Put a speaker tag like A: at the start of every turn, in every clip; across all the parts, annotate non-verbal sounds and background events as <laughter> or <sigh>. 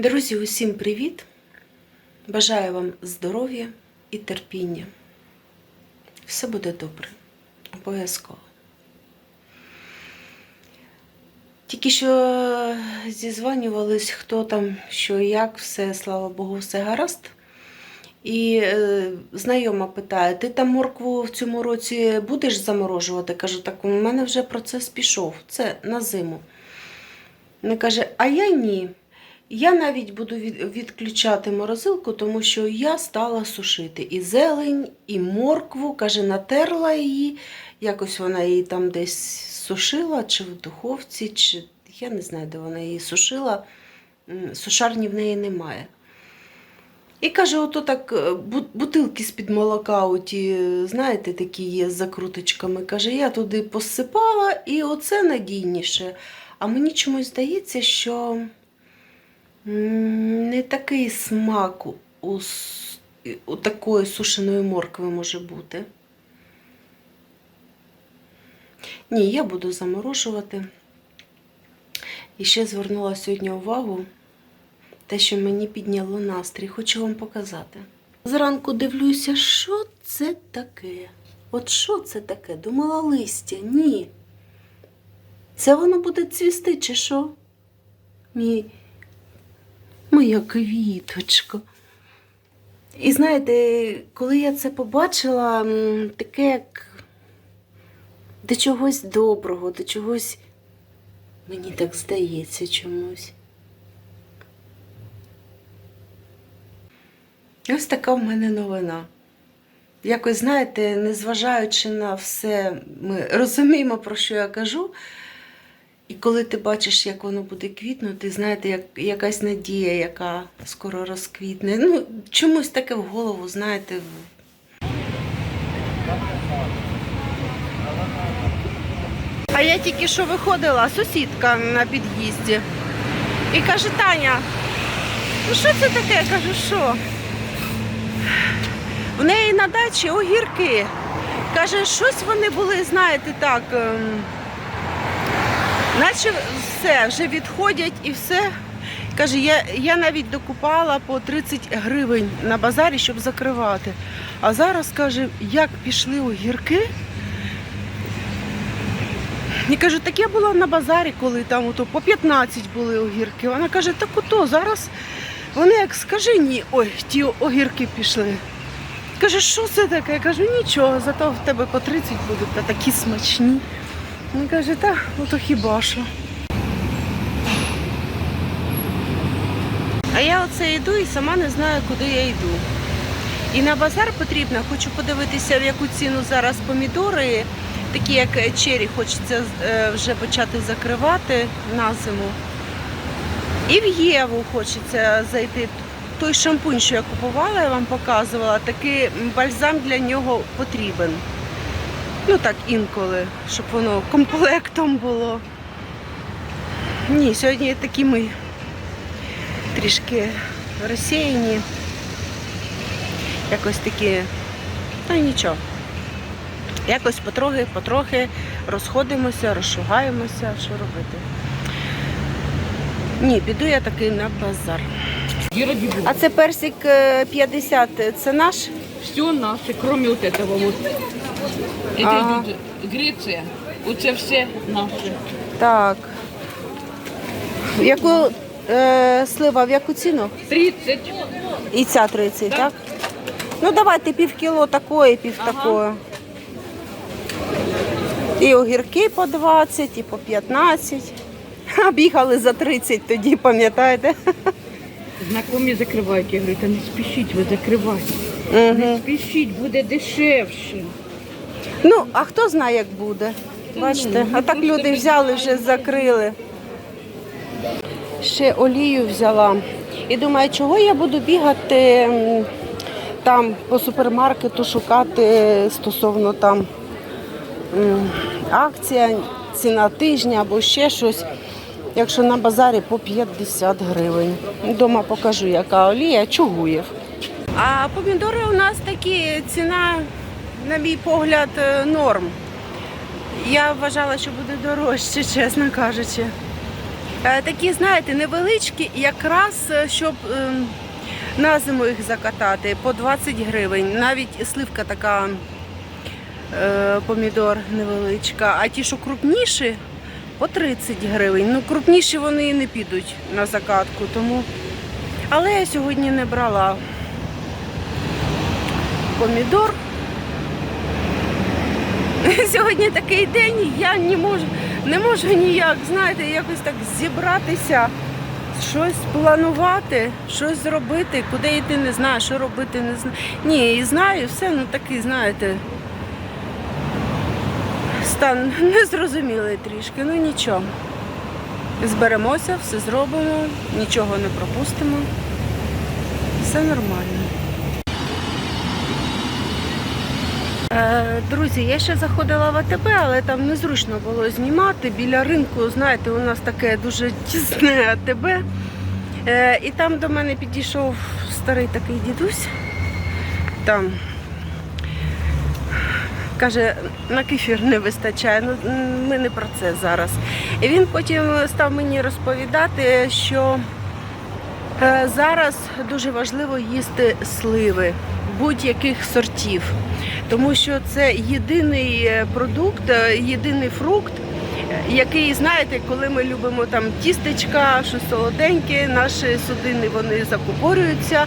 A: Друзі, усім привіт! Бажаю вам здоров'я і терпіння. Все буде добре, обов'язково. Тільки що зізванювались, хто там, що як, все, слава Богу, все гаразд. І е, знайома питає: ти там моркву в цьому році будеш заморожувати? Кажу, так у мене вже процес пішов. Це на зиму. Вона каже, а я ні. Я навіть буду відключати морозилку, тому що я стала сушити і зелень, і моркву, каже, натерла її. Якось вона її там десь сушила, чи в духовці, чи я не знаю, де вона її сушила. Сушарні в неї немає. І каже, ото так е, бутилки з-під молока, оті, знаєте, такі є з закруточками. Каже, я туди посипала, і оце надійніше. А мені чомусь здається, що не такий смак у, у, такої сушеної моркви може бути. Ні, я буду заморожувати. І ще звернула сьогодні увагу те, що мені підняло настрій, хочу вам показати. Зранку дивлюся, що це таке? От що це таке? Думала листя? Ні. Це воно буде цвісти, чи що? Мій... Моя квіточка. І знаєте, коли я це побачила, таке як до чогось доброго, до чогось, мені так здається чомусь. Ось така в мене новина. Якось, знаєте, незважаючи на все, ми розуміємо, про що я кажу. І коли ти бачиш, як воно буде квітнути, знаєте, як якась надія, яка скоро розквітне. Ну, чомусь таке в голову, знаєте. А я тільки що виходила, сусідка на під'їзді. І каже, Таня, ну що це таке? Я кажу, що? В неї на дачі огірки. Каже, щось вони були, знаєте, так. Наче все, вже відходять і все. Каже, я, я навіть докупала по 30 гривень на базарі, щоб закривати. А зараз, каже, як пішли огірки. І кажу, так я була на базарі, коли там ото по 15 були огірки. Вона каже, так ото зараз вони як скажи ні, ой, ті огірки пішли. Каже, що це таке? Я кажу, нічого, зато в тебе по 30 будуть та такі смачні. Він каже, та, ото хіба що. А я оце йду і сама не знаю, куди я йду. І на базар потрібно, хочу подивитися, в яку ціну зараз помідори, такі як чері, хочеться е, вже почати закривати на зиму. І в Єву хочеться зайти. Той шампунь, що я купувала, я вам показувала, такий бальзам для нього потрібен. Ну так інколи, щоб воно комплектом було. Ні, сьогодні такі ми трішки розсіяні. Якось такі, ну нічого. Якось потрохи, потрохи розходимося, розшугаємося, що робити. Ні, піду я таки на базар. А це персик е, 50, це наш?
B: Все наше, кроме вот этого вот. Это
A: Ага.
B: идет Греция. Оце все наше.
A: Так. В яку е, слива, в яку ціну?
B: 30.
A: І ця 30, так?
B: Так.
A: Ну давайте пів кіло такої, пів
B: Ага.
A: такої. І огірки по 20, і по 15. Ха, Бігали за 30 тоді, пам'ятаєте?
B: Знакомі закривають. Я говорю, та не спішіть, ви закривайте. Не
A: Угу.
B: спішіть, буде дешевше.
A: Ну, а хто знає, як буде? Бачите, а так люди взяли, вже закрили. Ще олію взяла. І думаю, чого я буду бігати там по супермаркету, шукати стосовно там акція, ціна тижня або ще щось. Якщо на базарі по 50 гривень. Дома покажу, яка олія, чугуєв. А помідори у нас такі ціна, на мій погляд, е, норм. Я вважала, що буде дорожче, <laughs> чесно кажучи. Е, Такі, знаєте, невеличкі, якраз е, щоб ем, на зиму їх закатати по 20 гривень. Навіть сливка така помідор невеличка, а ті, що крупніші, по 30 гривень. Ну, крупніші вони і не підуть на закатку, тому. Але я сьогодні не брала помідор. <laughs> Сьогодні такий день, я не можу, не можу ніяк, знаєте, якось так зібратися, щось планувати, щось зробити, куди йти не знаю, що робити не знаю. Ні, і знаю, все, ну такий, знаєте, стан <laughs> незрозумілий трішки, ну нічого. Зберемося, все зробимо, нічого не пропустимо. Все нормально. Е, Друзі, я ще заходила в АТБ, але там незручно було знімати. Біля ринку, знаєте, у нас таке дуже тісне АТБ. Е, І там до мене підійшов старий такий дідусь. Там каже, на кефір не вистачає. Ну, ми не про це зараз. І він потім став мені розповідати, що е, зараз дуже важливо їсти сливи будь-яких сортів, тому що це єдиний е, продукт, е, єдиний фрукт, який, знаєте, коли ми любимо там тістечка, щось солоденьке, наші судини вони закупорюються.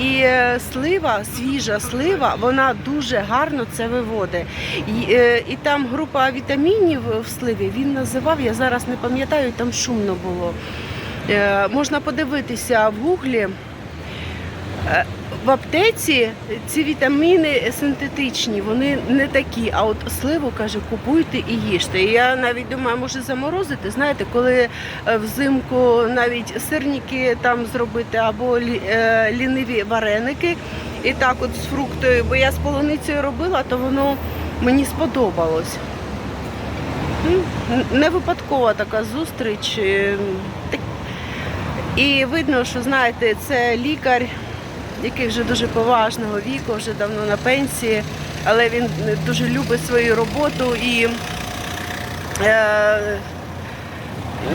A: І е, слива, свіжа слива, вона дуже гарно це виводить. І, і там група вітамінів в сливі він називав, я зараз не пам'ятаю, там шумно було. Можна подивитися в гуглі. Е, В аптеці ці вітаміни синтетичні, вони не такі. А от сливу каже, купуйте і їжте. І я навіть думаю, може заморозити. Знаєте, коли е, взимку навіть сирники там зробити або е, ліниві вареники, і так от з фруктою, бо я з полуницею робила, то воно мені сподобалось. Не випадкова така зустріч. е, І видно, що знаєте, це лікар, який вже дуже поважного віку, вже давно на пенсії, але він дуже любить свою роботу і е,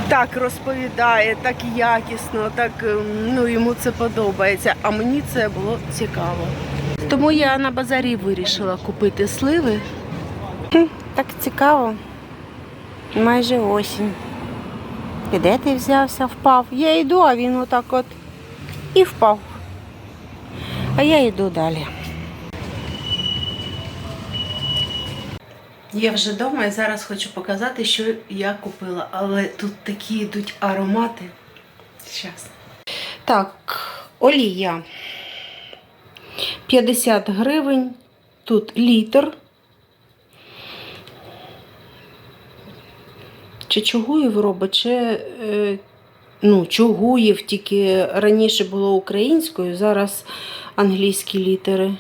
A: так розповідає, так якісно, так ем, ну, йому це подобається. А мені це було цікаво. Тому я на базарі вирішила купити сливи. Так цікаво. Майже осінь. І де ти взявся, впав? Я йду, а він отак от і впав. А я йду далі. Я вже вдома і зараз хочу показати, що я купила. Але тут такі йдуть аромати. Щас. Так, олія. 50 гривень. Тут літр. Чи Чугуїв робить, чи е, ну, Чугуїв, тільки раніше було українською, зараз англійські літери.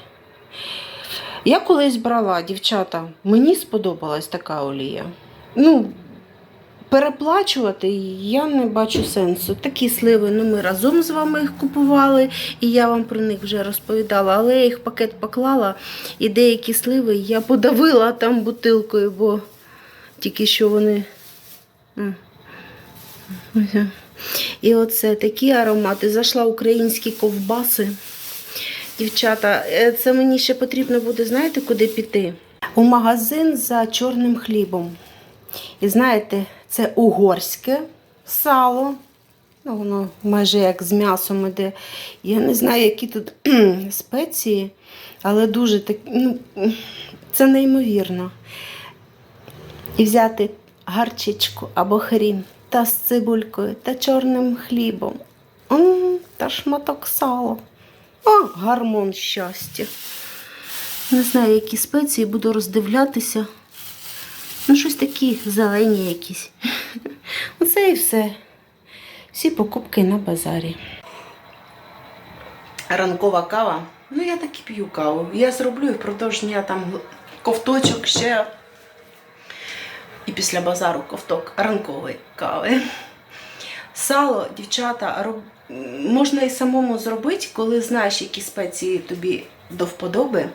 A: Я колись брала, дівчата, мені сподобалась така олія. Ну, переплачувати я не бачу сенсу. Такі сливи, ну ми разом з вами їх купували, і я вам про них вже розповідала, але я їх пакет поклала, і деякі сливи я подавила там бутилкою, бо тільки що вони. І оце такі аромати. Зайшла українські ковбаси. Дівчата, е, це мені ще потрібно буде, знаєте, куди піти? У магазин за чорним хлібом. І знаєте, це угорське сало. Ну, воно майже як з м'ясом іде. Я не знаю, які тут <clears throat> спеції, але дуже так, ну, це неймовірно. І взяти гарчичку або хрін та з цибулькою та чорним хлібом. М, та шматок сала. О, гармон щастя. Не знаю, які спеції буду роздивлятися. Ну, щось такі зелені якісь. <laughs> Оце і все. Всі покупки на базарі. Ранкова кава. Ну, я так і п'ю каву. Я зроблю впродовж дня там ковточок ще. І після базару ковток ранкової кави. Сало, дівчата. Можна і самому зробити, коли знаєш, які спеції тобі до вподоби.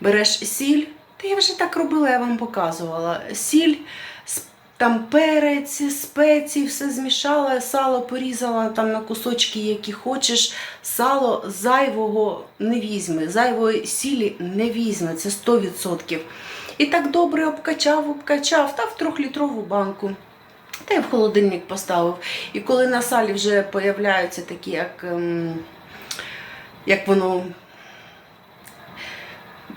A: Береш сіль, та я вже так робила, я вам показувала. Сіль, там перець, спеції, все змішала, сало порізала там на кусочки, які хочеш. Сало зайвого не візьме, зайвої сілі не візьме, це 100%. І так добре обкачав, обкачав, та в трьохлітрову банку. Та й в холодильник поставив. І коли на салі вже появляються такі, як, ем, як воно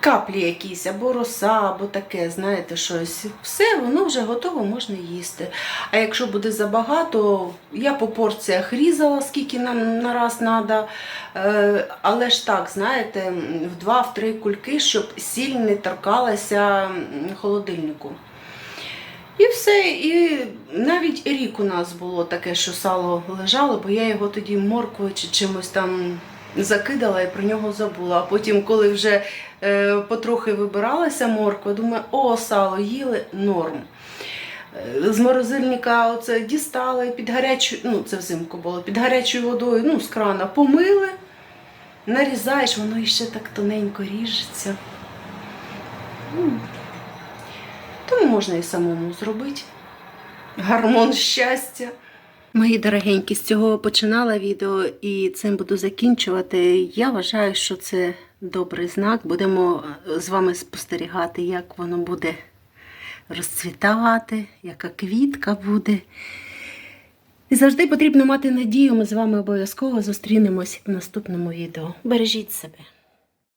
A: каплі якісь, або роса, або таке, знаєте, щось. Все, воно вже готово, можна їсти. А якщо буде забагато, я по порціях різала, скільки нам на раз треба. Але ж так, знаєте, в два-три кульки, щоб сіль не торкалася холодильнику. І все, і навіть рік у нас було таке, що сало лежало, бо я його тоді морквою чи чимось там закидала і про нього забула. А потім, коли вже е, потрохи вибиралася морква, думаю, о, сало їли норм. Е, З морозильника оце дістали під гарячою, ну це взимку було, під гарячою водою, ну, з крана помили, нарізаєш, воно іще так тоненько ріжеться. Можна і самому зробити. Гармон щастя. Мої дорогенькі, з цього починала відео і цим буду закінчувати. Я вважаю, що це добрий знак. Будемо е, з вами спостерігати, як воно буде розцвітати, яка квітка буде. І завжди потрібно мати надію. Ми з вами обов'язково зустрінемось в наступному відео. Бережіть себе.